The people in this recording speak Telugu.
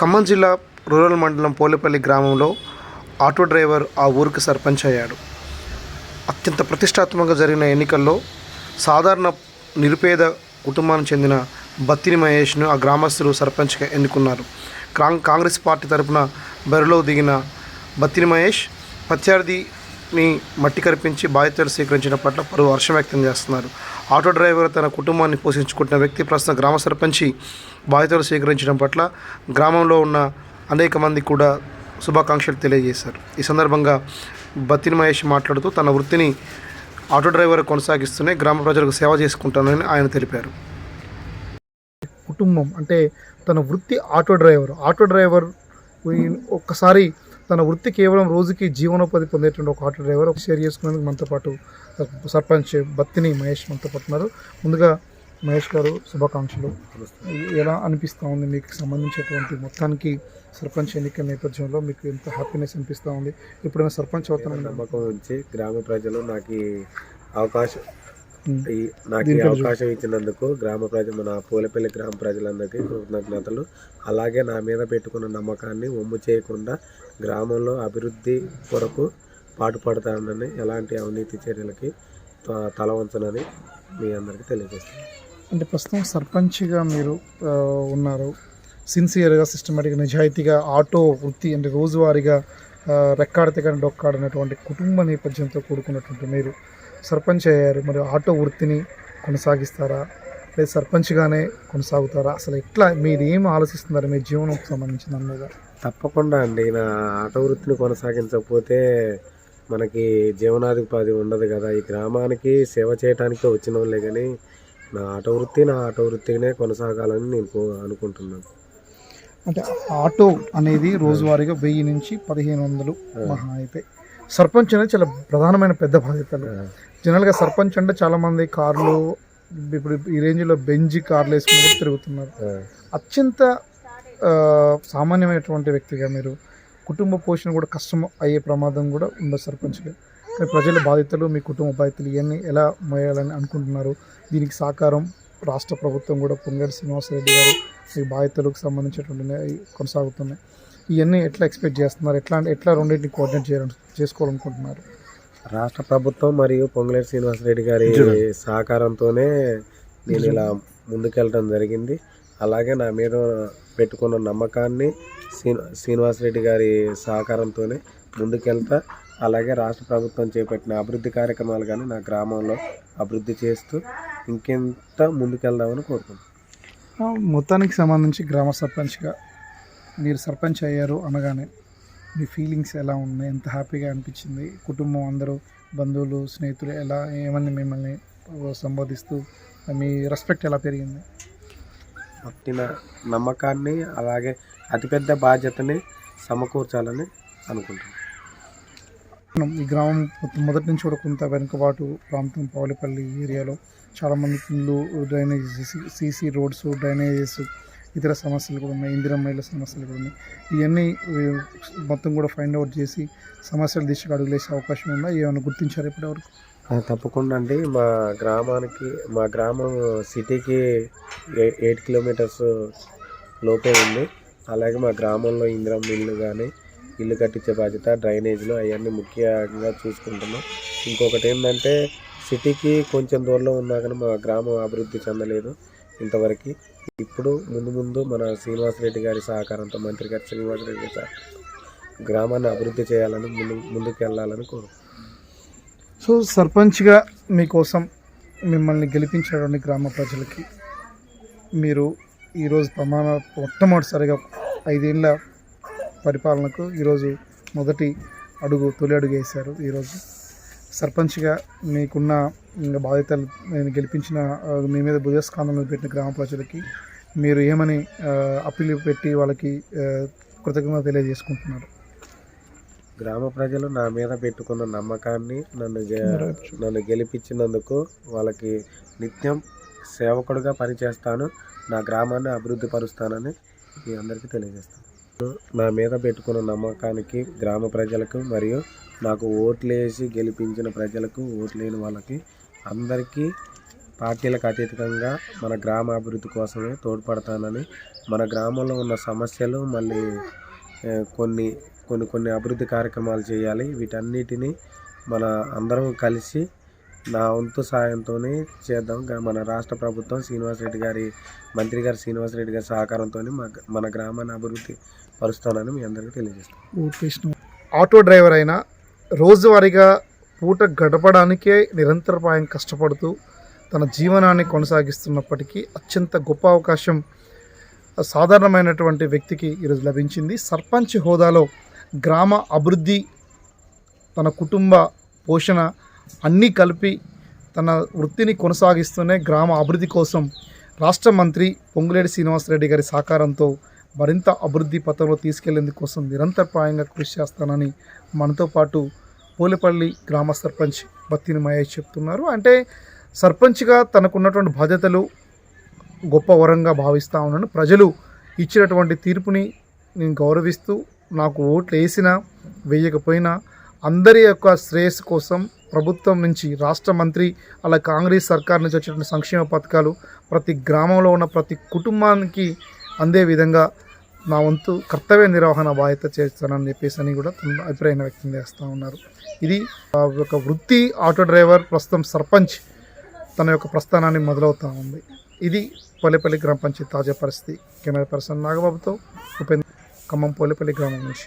ఖమ్మం జిల్లా రూరల్ మండలం పోలేపల్లి గ్రామంలో ఆటో డ్రైవర్ ఆ ఊరికి సర్పంచ్ అయ్యాడు. అత్యంత ప్రతిష్టాత్మకంగా జరిగిన ఎన్నికల్లో సాధారణ నిరుపేద కుటుంబానికి చెందిన బత్తిని మహేష్ను ఆ గ్రామస్తులు సర్పంచ్గా ఎన్నుకున్నారు. కాంగ్ కాంగ్రెస్ పార్టీ తరపున బరిలో దిగిన బత్తిని మహేష్ ప్రత్యర్థి ని మట్టి కరిపించి బాధ్యతలు స్వీకరించిన పట్ల పలు హర్షం వ్యక్తం చేస్తున్నారు. ఆటో డ్రైవర్ తన కుటుంబాన్ని పోషించుకుంటున్న వ్యక్తి ప్రస్తుతం గ్రామ సర్పంచి బాధ్యతలు స్వీకరించడం పట్ల గ్రామంలో ఉన్న అనేక మంది కూడా శుభాకాంక్షలు తెలియజేశారు. ఈ సందర్భంగా బతిని మహేష్ మాట్లాడుతూ తన వృత్తిని ఆటో డ్రైవర్ కొనసాగిస్తూనే గ్రామ ప్రజలకు సేవ చేసుకుంటానని ఆయన తెలిపారు. కుటుంబం అంటే తన వృత్తి ఆటో డ్రైవర్. ఆటో డ్రైవర్ ఒక్కసారి తన వృత్తి కేవలం రోజుకి జీవనోపాధి పొందేటువంటి ఒక ఆటో డ్రైవర్ షేర్ చేసుకునేందుకు మనతో పాటు సర్పంచ్ బత్తిని మహేష్ మనతో పాటు ఉన్నారు. ముందుగా మహేష్ గారు శుభాకాంక్షలు. ఎలా అనిపిస్తూ ఉంది? మీకు సంబంధించినటువంటి మొత్తానికి సర్పంచ్ ఎన్నికల నేపథ్యంలో మీకు ఎంత హ్యాపీనెస్ అనిపిస్తూ ఉంది. ఎప్పుడైనా సర్పంచ్ అవుతానని నమ్మకం ఉంచి గ్రామ ప్రజలు నాకు అవకాశం నాకు ఈ అవకాశం ఇచ్చినందుకు గ్రామ ప్రజ మన పూలపల్లి గ్రామ ప్రజలందరికీ కృతజ్ఞతలు. అలాగే నా మీద పెట్టుకున్న నమ్మకాన్ని ఒమ్ము చేయకుండా గ్రామంలో అభివృద్ధి కొరకు పాటుపడతానని ఎలాంటి అవినీతి చర్యలకి త- తల వంచనని మీ అందరికీ తెలియజేస్తాను అంటే ప్రస్తుతం సర్పంచ్గా మీరు ఉన్నారు. సిన్సియర్గా సిస్టమేటిక్గా నిజాయితీగా ఆటో వృత్తి అంటే రోజువారీగా రెక్కాడితే కానీ డొక్కాడినటువంటి కుటుంబ నేపథ్యంతో కూడుకున్నటువంటి మీరు. సర్పంచ్ అయ్యారు. మరి ఆటో వృత్తిని కొనసాగిస్తారా? లేదా సర్పంచ్గానే కొనసాగుతారా? అసలు ఎట్లా మీరు ఏం ఆలోచిస్తున్నారు? మీ జీవనంకి సంబంధించిన దాని తప్పకుండా అండి. నా ఆటో వృత్తిని కొనసాగించకపోతే మనకి జీవనాధిపతి ఉండదు కదా. ఈ గ్రామానికి సేవ చేయడానికి వచ్చిన వాళ్ళే కానీ నా ఆటో వృత్తి నా ఆటో వృత్తినే కొనసాగాలని నేను అనుకుంటున్నాను. అంటే ఆటో అనేది రోజువారీగా వెయ్యి నుంచి పదిహేను వందలు మహా అయితే. సర్పంచ్ అనేది చాలా ప్రధానమైన పెద్ద బాధ్యతలు జనరల్గా సర్పంచ్ అంటే చాలామంది కార్లు ఇప్పుడు ఈ రేంజ్లో బెంజి కార్లు వేసుకుని తిరుగుతున్నారు. అత్యంత సామాన్యమైనటువంటి వ్యక్తిగా మీరు కుటుంబ పోషణ కూడా కష్టం అయ్యే ప్రమాదం కూడా ఉండదు సర్పంచ్గా కానీ ప్రజల బాధ్యతలు మీ కుటుంబ బాధ్యతలు ఇవన్నీ ఎలా మోయాలని అనుకుంటున్నారు? దీనికి సహకారం రాష్ట్ర ప్రభుత్వం కూడా పొంగేటి శ్రీనివాసరెడ్డి గారు. ఈ బాధ్యతలకు సంబంధించినటువంటి కొనసాగుతున్నాయి ఇవన్నీ ఎట్లా ఎక్స్పెక్ట్ చేస్తున్నారు? ఎట్లా ఎట్లా రెండింటిని కోఆర్డినేట్ చేయాలని చేసుకోవాలనుకుంటున్నారు? రాష్ట్ర ప్రభుత్వం మరియు పొంగులేటి శ్రీనివాసరెడ్డి గారి సహకారంతోనే నేను ఇలా ముందుకెళ్ళడం జరిగింది. అలాగే నా మీద పెట్టుకున్న నమ్మకాన్ని శ్రీను శ్రీనివాసరెడ్డి గారి సహకారంతోనే ముందుకెళ్తా అలాగే రాష్ట్ర ప్రభుత్వం చేపట్టిన అభివృద్ధి కార్యక్రమాలు కానీ నా గ్రామంలో అభివృద్ధి చేస్తూ ఇంకెంత ముందుకెళ్దామని కోరుకుంటున్నాను. మొత్తానికి సంబంధించి గ్రామ సర్పంచ్గా మీరు సర్పంచ్ అయ్యారు అనగానే మీ ఫీలింగ్స్ ఎలా ఉన్నాయి? ఎంత హ్యాపీగా అనిపించింది? కుటుంబం అందరూ బంధువులు స్నేహితులు ఎలా ఏమని మిమ్మల్ని సంబోధిస్తూ మీ రెస్పెక్ట్ ఎలా పెరిగింది? పట్టిన నమ్మకాన్ని అలాగే అతిపెద్ద బాధ్యతని సమకూర్చాలని అనుకుంటున్నాను మనం ఈ గ్రామం మొత్తం మొదటి నుంచి కూడా కొంత వెనుకబాటు ప్రాంతం పౌలిపల్లి ఏరియాలో చాలామంది ఇల్లు డ్రైనేజ్ సీసీ రోడ్స్ డ్రైనేజెస్ ఇతర సమస్యలు కూడా ఉన్నాయి ఇందిరమ్మల సమస్యలు కూడా ఉన్నాయి. ఇవన్నీ మొత్తం కూడా ఫైండ్ అవుట్ చేసి సమస్యల దిశగా అడుగులేసే అవకాశం ఉందా? ఏమైనా గుర్తించారు ఇప్పటివరకు? తప్పకుండా అండి. మా గ్రామానికి మా గ్రామం సిటీకి ఎయిట్ కిలోమీటర్స్ లోపే ఉంది. అలాగే మా గ్రామంలో ఇందిరం ఇల్లు కానీ ఇల్లు కట్టించే బాధ్యత డ్రైనేజ్లు అవన్నీ ముఖ్యంగా చూసుకుంటున్నాం. ఇంకొకటి ఏంటంటే సిటీకి కొంచెం దూరంలో ఉన్నా కానీ మా గ్రామం అభివృద్ధి చెందలేదు. ఇంతవరకు. ఇప్పుడు ముందు ముందు మన శ్రీనివాసరెడ్డి గారి సహకారంతో మంత్రి గారి శ్రీనివాసరెడ్డి గారి గ్రామాన్ని అభివృద్ధి చేయాలని ముందు ముందుకు వెళ్ళాలని కోరు. సో సర్పంచ్గా మీకోసం మిమ్మల్ని గెలిపించినటువంటి గ్రామ ప్రజలకి మీరు ఈరోజు ప్రమాణ మొట్టమొదటిసారిగా ఐదేళ్ళ పరిపాలనకు ఈరోజు మొదటి అడుగు తొలి అడుగు వేశారు ఈరోజు. సర్పంచ్గా మీకున్న ఇంకా బాధ్యతలు నేను గెలిపించిన మీ మీద భుజస్కాంధం పెట్టిన గ్రామ ప్రజలకి మీరు ఏమని అప్పీల్ పెట్టి వాళ్ళకి కృతజ్ఞత తెలియజేసుకుంటున్నారు? గ్రామ ప్రజలు నా మీద పెట్టుకున్న నమ్మకాన్ని నన్ను నన్ను గెలిపించినందుకు వాళ్ళకి నిత్యం సేవకుడుగా పనిచేస్తాను నా గ్రామాన్ని అభివృద్ధి పరుస్తానని మీ అందరికీ తెలియజేస్తాను. నా మీద పెట్టుకున్న నమ్మకానికి గ్రామ ప్రజలకు మరియు నాకు ఓట్లేసి గెలిపించిన ప్రజలకు ఓట్లేని వాళ్ళకి అందరికీ పార్టీలకు అతీతంగా మన గ్రామ అభివృద్ధి కోసమే తోడ్పడతానని మన గ్రామంలో ఉన్న సమస్యలు మళ్ళీ కొన్ని కొన్ని కొన్ని అభివృద్ధి కార్యక్రమాలు చేయాలి. వీటన్నిటిని మన అందరం కలిసి నా వంతు సాయంతోనే చేద్దాం. మన రాష్ట్ర ప్రభుత్వం శ్రీనివాసరెడ్డి గారి మంత్రి గారి శ్రీనివాసరెడ్డి గారి సహకారంతో మన గ్రామాన్ని అభివృద్ధి పరుస్తానని మీ అందరికీ తెలియజేస్తాను ఆటో డ్రైవర్ అయినా రోజువారీగా పూట గడపడానికే నిరంతరపాయం కష్టపడుతూ తన జీవనాన్ని కొనసాగిస్తున్నప్పటికీ అత్యంత గొప్ప అవకాశం సాధారణమైనటువంటి వ్యక్తికి ఈరోజు లభించింది. సర్పంచ్ హోదాలో గ్రామ అభివృద్ధి తన కుటుంబ పోషణ అన్నీ కలిపి తన వృత్తిని కొనసాగిస్తూనే గ్రామ అభివృద్ధి కోసం రాష్ట్ర మంత్రి పొంగులేటి శ్రీనివాసరెడ్డి గారి సహకారంతో మరింత అభివృద్ధి పథంలో తీసుకెళ్ళేందుకోసం నిరంతరప్రాయంగా నిరంతరపాయంగా కృషి చేస్తానని మనతో పాటు పోలేపల్లి గ్రామ సర్పంచ్ బత్తిని మహేష్ చెప్తున్నారు. అంటే సర్పంచ్గా తనకున్నటువంటి బాధ్యతలు గొప్ప వరంగా భావిస్తూ ఉన్నాను. ప్రజలు ఇచ్చినటువంటి తీర్పుని నేను గౌరవిస్తూ నాకు ఓట్లు వేసినా వేయకపోయినా అందరి యొక్క శ్రేయస్సు కోసం ప్రభుత్వం నుంచి రాష్ట్ర మంత్రి అలా కాంగ్రెస్ సర్కార్ నుంచి వచ్చినటువంటి సంక్షేమ పథకాలు ప్రతి గ్రామంలో ఉన్న ప్రతి కుటుంబానికి అందే విధంగా నా వంతు కర్తవ్య నిర్వహణ బాధ్యత చేస్తానని చెప్పేసి అని కూడా తమ అభిప్రాయం వ్యక్తం చేస్తూ ఉన్నారు. ఇది ఆ యొక్క వృత్తి ఆటో డ్రైవర్ ప్రస్తుతం సర్పంచ్ తన యొక్క ప్రస్థానాన్ని మొదలవుతూ ఉంది. ఇది పోలేపల్లి గ్రామ పంచాయతీ తాజా పరిస్థితి. కెమెరా పర్సన్ నాగబాబుతో ఉపేంద్ర ఖమ్మం పోలేపల్లి గ్రామం నుంచి.